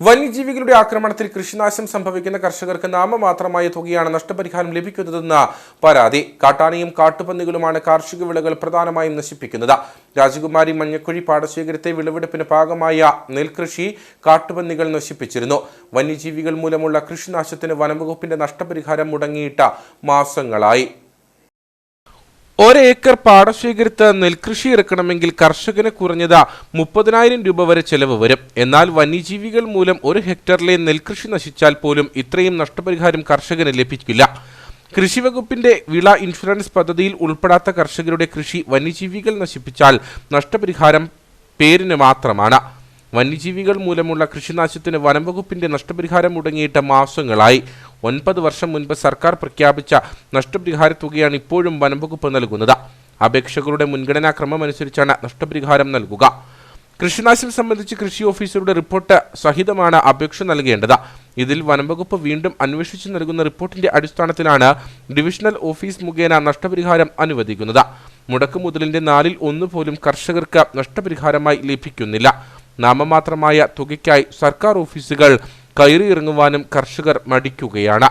വന്യജീവികളുടെ ആക്രമണത്തിൽ കൃഷിനാശം സംഭവിക്കുന്ന കർഷകർക്ക് നാമമാത്രമായ തുകയാണ് നഷ്ടപരിഹാരം ലഭിക്കുന്നതെന്ന പരാതി. കാട്ടാനയും കാട്ടുപന്നികളുമാണ് കാർഷിക വിളകൾ പ്രധാനമായും നശിപ്പിക്കുന്നത്. രാജകുമാരി മഞ്ഞക്കുഴി പാടശേഖരത്തെ വിളവെടുപ്പിന് ഭാഗമായ നെൽകൃഷി കാട്ടുപന്നികൾ നശിപ്പിച്ചിരുന്നു. വന്യജീവികൾ മൂലമുള്ള കൃഷിനാശത്തിന് വനംവകുപ്പിന്റെ നഷ്ടപരിഹാരം മുടങ്ങിയിട്ട മാസങ്ങളായി. ഒരേക്കർ പാടശേഖരത്ത് നെൽകൃഷി ഇറക്കണമെങ്കിൽ കർഷകന് കുറഞ്ഞത് മുപ്പതിനായിരം രൂപ വരെ ചെലവ് വരും. എന്നാൽ വന്യജീവികൾ മൂലം ഒരു ഹെക്ടറിലെ നെൽകൃഷി നശിച്ചാൽ പോലും ഇത്രയും നഷ്ടപരിഹാരം കർഷകന് ലഭിക്കില്ല. കൃഷി വകുപ്പിന്റെ വിള ഇൻഷുറൻസ് പദ്ധതിയിൽ ഉൾപ്പെടാത്ത കർഷകരുടെ കൃഷി വന്യജീവികൾ നശിപ്പിച്ചാൽ നഷ്ടപരിഹാരം പേരിന് മാത്രമാണ്. വന്യജീവികൾ മൂലമുള്ള കൃഷിനാശത്തിന് വനംവകുപ്പിന്റെ നഷ്ടപരിഹാരം മുടങ്ങിയിട്ട് മാസങ്ങളായി. ഒൻപത് വർഷം മുൻപ് സർക്കാർ പ്രഖ്യാപിച്ച നഷ്ടപരിഹാര തുകയാണ് ഇപ്പോഴും വനംവകുപ്പ് നൽകുന്നത്. അപേക്ഷകരുടെ മുൻഗണനാ ക്രമമനുസരിച്ചാണ് നഷ്ടപരിഹാരം നൽകുക. കൃഷിനാശം സംബന്ധിച്ച് കൃഷി ഓഫീസറുടെ റിപ്പോർട്ട് സഹിതമാണ് അപേക്ഷ നൽകേണ്ടത്. ഇതിൽ വനംവകുപ്പ് വീണ്ടും അന്വേഷിച്ചു നൽകുന്ന റിപ്പോർട്ടിന്റെ അടിസ്ഥാനത്തിലാണ് ഡിവിഷണൽ ഓഫീസ് മുഖേന നഷ്ടപരിഹാരം അനുവദിക്കുന്നത്. മുടക്ക് മുതലിന്റെ നാലിൽ ഒന്ന് പോലും കർഷകർക്ക് നഷ്ടപരിഹാരമായി ലഭിക്കുന്നില്ല. നാമമാത്രമായ തുകയ്ക്കായി സർക്കാർ ഓഫീസുകൾ കയറിയിറങ്ങുവാനും കർഷകർ മടിക്കുകയാണ്.